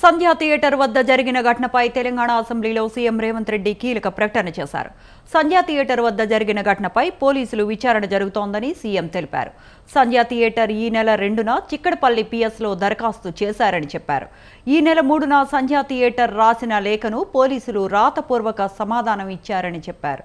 సంధ్యా theatre వద్ద జరిగిన ఘటనపై తెలంగాణ అసెంబ్లీలో సీఎం రేవంత్ రెడ్డి కీలక ప్రకటన చేశారు. సంధ్యా థియేటర్ వద్ద జరిగిన ఘటనపై పోలీసులు విచారణ జరుగుతోందని సీఎం తెలిపారు. సంధ్యా థియేటర్ ఈ నెల రెండున చిక్కడపల్లి పిఎస్లో దరఖాస్తు చేశారని చెప్పారు. ఈ నెల మూడున సంధ్యా థియేటర్ రాసిన లేఖను పోలీసులు రాతపూర్వక సమాధానం ఇచ్చారని చెప్పారు.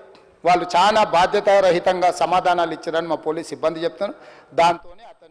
వాళ్ళు చాలా బాధ్యతారహితంగా సమాధానాలు ఇచ్చారని మా పోలీస్ సిబ్బంది చెప్తాను దాంతో